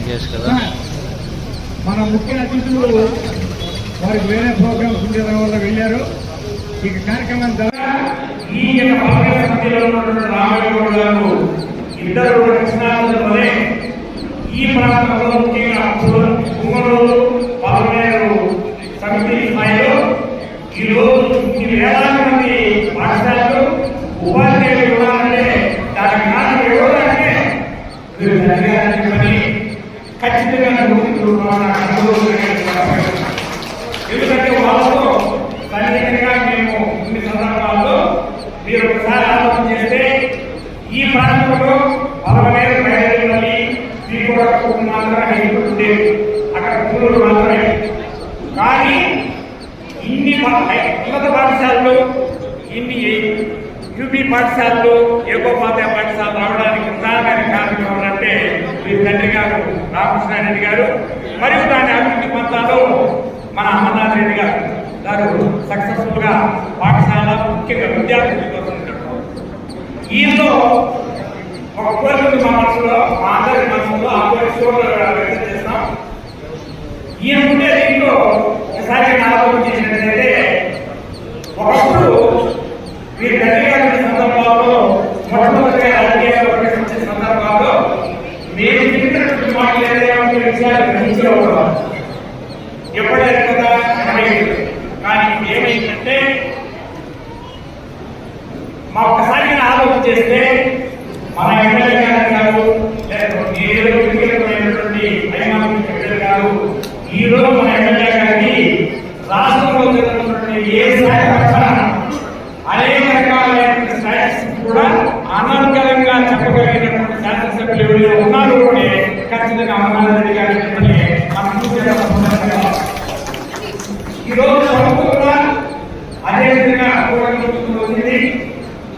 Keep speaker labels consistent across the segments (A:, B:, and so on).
A: నాగేష్ కదా.
B: మన ముఖ్య అతిథులు వారికి వేరే ప్రోగ్రామ్స్ ఉండడం వల్ల వెళ్ళారు. ఇక కార్యక్రమం ద్వారా
C: ఈ యొక్క పదవి సమితిలో ఉన్నటువంటి రామగౌడ్ గారు ఇద్దరు ఈ ప్రాంతంలో ముఖ్యంగా కుంగళూరు పాల్గొనేరు సమితి స్థాయిలో ఖచ్చితంగా గుర్తించుకోవాలని నాకు అనుభవం ఎందుకంటే వాళ్ళతో మేము ఇన్ని సందర్భాల్లో మీరు ఒకసారి ఆలోచన చేస్తే ఈ ప్రాంతంలో పదవనేరు మాత్రమే అక్కడ పూర్వులు మాత్రమే కానీ ఇన్ని ఉన్నత పాఠశాలలు ఇన్ని యూపీ పాఠశాలలు ఏకో పాఠశాలలు రావడానికి ప్రధానమైన కారణం ఎవరంటే మీ తండ్రి గారు రామకృష్ణారెడ్డి గారు మరియు దాని అభివృద్ధి పంతాలో మన అమర్నాథ్ రెడ్డి గారు. గారు సక్సెస్ఫుల్గా పాఠశాల ముఖ్యంగా విద్యార్థుల కోసం ఈయనలో ఒక కోరిక మా మనసులో మా అందరి మనసులో ఆ కోరిక చూడాలి వ్యక్తం చేస్తాం. ఈయన ఉండే దీంట్లో ఒకసారి నేను ఆలోచన చేసినట్లయితే ఒకప్పుడు మీరు తండ్రి గారి సందర్భాల్లో మొట్టమొదటిగా రాజకీయాల్లో ప్రవేశించే సందర్భాల్లో నేను చెప్పినటువంటి మాటలు ఏదైనా విషయాలు గ్రహించడం ఎప్పుడైనా కదా. ఎనభై కానీ ఏమైందంటే మా ఒక్కసారి ఆలోచన చేస్తే మన ఎమ్మెల్యే గారు కాదు లేకపోతే ఎమ్మెల్యే గారు ఈ రోజు మన ఎమ్మెల్యే గారిని రాష్ట్రంలో జరుగుతున్నటువంటి ఏ స్థాయి శాసనసభ్యులు ఉన్నారు అంటే ఖచ్చితంగా అమర్నాథ్ రెడ్డి గారి వెంటనే మనం చూసే సందర్భంగా ఈ కూడా అదే విధంగా కోరిక వచ్చింది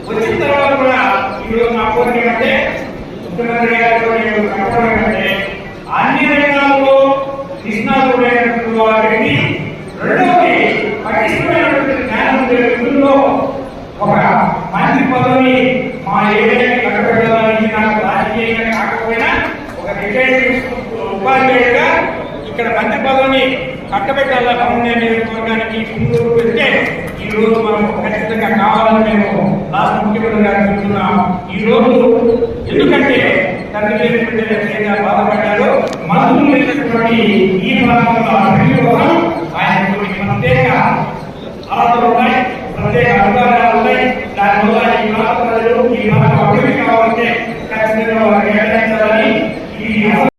C: వచ్చిన తర్వాత కూడా ఈరోజు నా కోరిక అంటే ముఖ్యమంత్రి గారితో నేను చెప్పడం అంటే అన్ని రంగాల్లో నిష్ణాతుడైనటువంటి వారిని రెండవది పటిష్టమైనటువంటి జ్ఞానం ఒక మంచి పదవి రిటైర్డ్ ఉపాధ్యాయుడిగా ఇక్కడ మంత్రి పదవిని కట్టబెట్టాలా పవన్ నియోజకవర్గానికి ముందు వెళ్తే ఈ రోజు మనం ఖచ్చితంగా కావాలని మేము రాష్ట్ర ముఖ్యమంత్రి గారు చెప్తున్నాం. ఈ రోజు ఎందుకంటే తండ్రి లేనటువంటి వ్యక్తిగా బాధపడ్డారు మంత్రులు లేనటువంటి ఈ ప్రాంతంలో అభివృద్ధి కోసం ఆయన ప్రత్యేక అర్హతలు ఉన్నాయి ప్రత్యేక అధికారాలు ఉన్నాయి. దానివల్ల ఈ ప్రాంత ప్రజలు ఈ ప్రాంతం అభివృద్ధి కావాలంటే